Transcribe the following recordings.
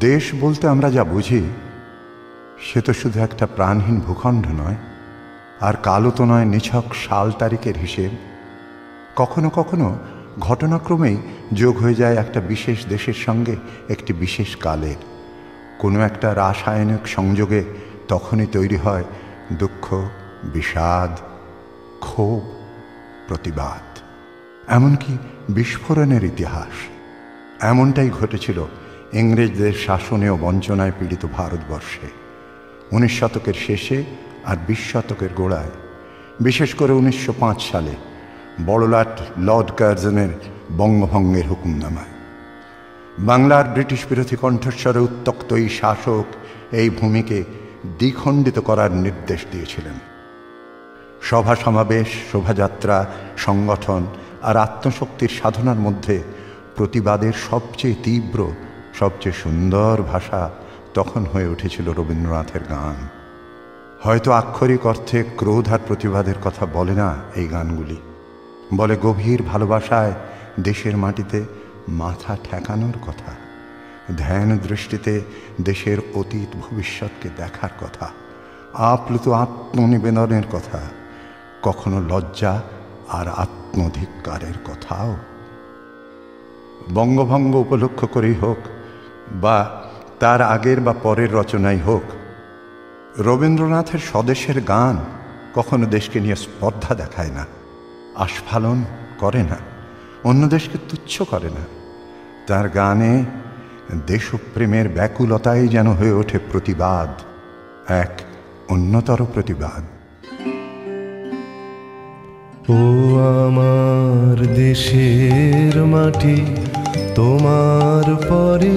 দেশ বলতে আমরা যা বুঝি, সে তো শুধু একটা প্রাণহীন ভূখণ্ড নয়, আর কালো তো নয় নিছক সাল তারিখের হিসেব। কখনো কখনো ঘটনাক্রমেই যোগ হয়ে যায় একটা বিশেষ দেশের সঙ্গে একটি বিশেষ কালের। কোনো একটা রাসায়নিক সংযোগে তখনই তৈরি হয় দুঃখ, বিষাদ, ক্ষোভ, প্রতিবাদ। এমনকি বিস্ফোরণের ইতিহাস। এমনটাই ঘটেছিল ইংরেজদের শাসনে ও বঞ্চনায় পীড়িত ভারতবর্ষে। উনিশ শতকের শেষে আর বিশ শতকের গোড়ায়। বিশেষ করে উনিশশো পাঁচ সালে বড়লাট লর্ড কার্জনের বঙ্গভঙ্গের হুকুমনামায়। বাংলার ব্রিটিশ বিরোধী কণ্ঠস্বরে উত্তক্ত এই শাসক এই ভূমিকে দ্বিখণ্ডিত করার নির্দেশ দিয়েছিলেন। সভা সমাবেশ, শোভাযাত্রা, সংগঠন আর আত্মশক্তির সাধনার মধ্যে প্রতিবাদের সবচেয়ে তীব্র সবচেয়ে সুন্দর ভাষা তখন হয়ে উঠেছিল রবীন্দ্রনাথের গান। হয়তো আক্ষরিক অর্থে ক্রোধ আর প্রতিবাদের কথা বলে না এই গানগুলি। বলে গভীর ভালোবাসায় দেশের মাটিতে মাথা ঠেকানোর কথা, ধ্যান দৃষ্টিতে দেশের অতীত ভবিষ্যৎকে দেখার কথা, আপ্লুত আত্মনিবেদনের কথা, কখনো লজ্জা আর আত্মধিকারের কথাও। বঙ্গভঙ্গ উপলক্ষ করেই হোক বা তার আগের বা পরের রচনাই হোক। রবীন্দ্রনাথের স্বদেশের গান কখনো দেশকে নিয়ে স্পর্ধা দেখায় না, আস্ফালন করে না, অন্য দেশকে তুচ্ছ করে না। তার গানে দেশপ্রেমের ব্যাকুলতাই যেন হয়ে ওঠে প্রতিবাদ, এক অন্যতর প্রতিবাদ। ও আমার দেশের মাটি, তোমার পরে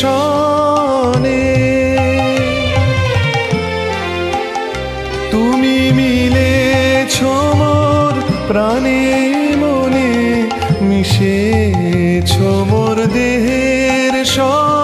সনে। তুমি মিলে মোর প্রাণে মনে মিশে মোর দেহের সনে।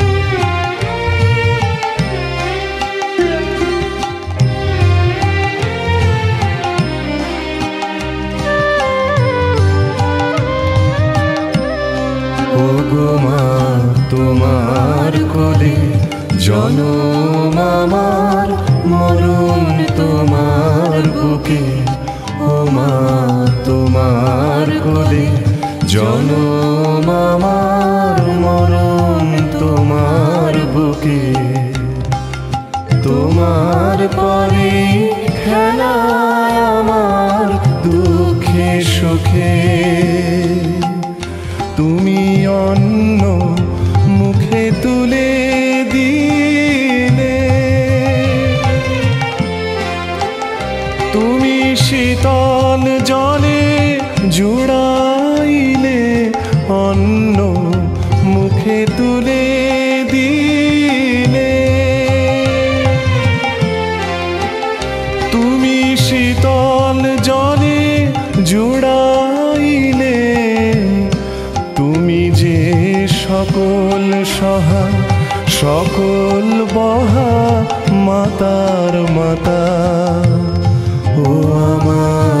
তোমার বুকে, ও মা, তোমার কোলে। জনম আমার, মরণ তোমার বুকে। তোমার পরে খেলায় আমার দুঃখে, সুখে জলে জুড়াইলে অন্ন মুখে তুলে দিলে। তুমি শীতল জলে জুড়াইলে, তুমি যে সকল সহা, সকল বহা মাতার মাতা। ও আমার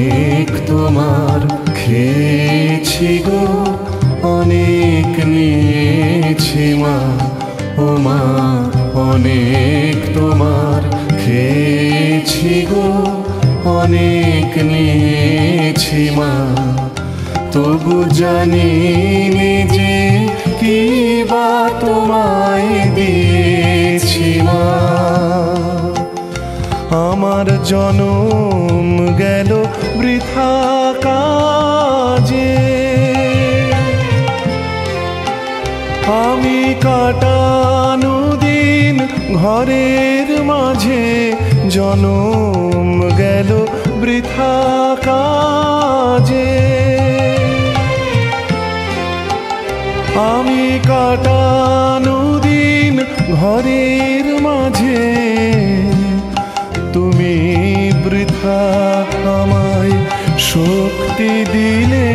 অনেক তোমার খেয়েছি গো, অনেক নিয়েছি মা। ও মা, অনেক তোমার খেয়েছি গো, অনেক নিয়েছি মা। তবু জানি যে কি বা তোমায় দিয়েছি মা। আমার জনম আমি কাটানো দিন ঘরের মাঝে জনম গেল বৃথা কাজে। আমি কাটানো দিন ঘরের মাঝে, তুমি বৃথা আমায় শক্তি দিলে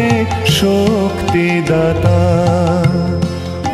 শক্তি দাতা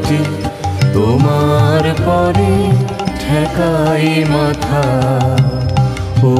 মাটি তোমার পরে ঠেকাই মাথা। ও